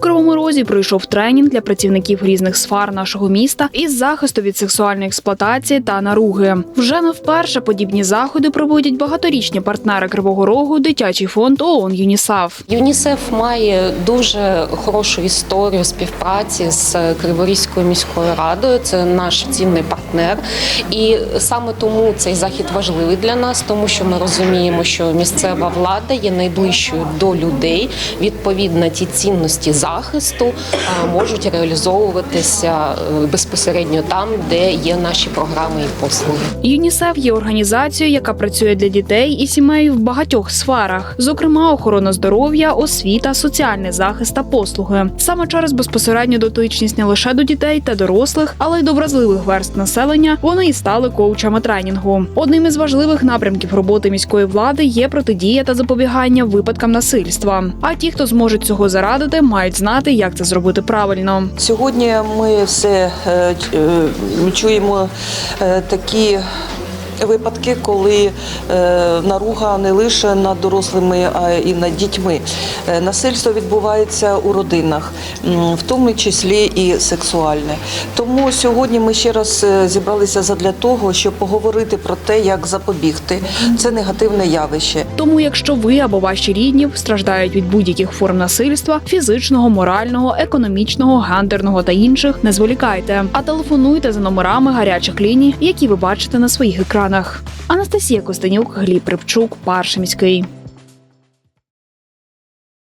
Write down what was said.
Кривому Розі пройшов тренінг для працівників різних сфер нашого міста із захисту від сексуальної експлуатації та наруги. Вже не вперше подібні заходи проводять багаторічні партнери Кривого Рогу, дитячий фонд ООН ЮНІСАФ. ЮНІСЕФ має дуже хорошу історію співпраці з Криворізькою міською радою. Це наш цінний партнер. І саме тому цей захід важливий для нас, тому що ми розуміємо, що місцева влада є найближчою до людей. Відповідно, ті цінності захисту можуть реалізовуватися е, безпосередньо там, де є наші програми і послуги. ЮНІСЕФ є організацією, яка працює для дітей і сімей в багатьох сферах, зокрема охорона здоров'я, освіта, соціальний захист та послуги. Саме через безпосередню дотичність не лише до дітей та дорослих, але й до вразливих верст населення вони і стали коучами тренінгу. Одним із важливих напрямків роботи міської влади є протидія та запобігання випадкам насильства. А ті, хто зможуть цього зарадити, мають знати, як це зробити правильно. Сьогодні ми все е, е, чуємо е, такі. Випадки, коли е, наруга не лише над дорослими, а й над дітьми. Е, насильство відбувається у родинах, в тому числі і сексуальне. Тому сьогодні ми ще раз е, зібралися задля того, щоб поговорити про те, як запобігти це негативне явище. Тому, якщо ви або ваші рідні страждають від будь-яких форм насильства фізичного, морального, економічного, гендерного та інших, не зволікайте, а телефонуйте за номерами гарячих ліній, які ви бачите на своїх екранах. Анастасія Костенюк, Гліб Рибчук, Паршимський.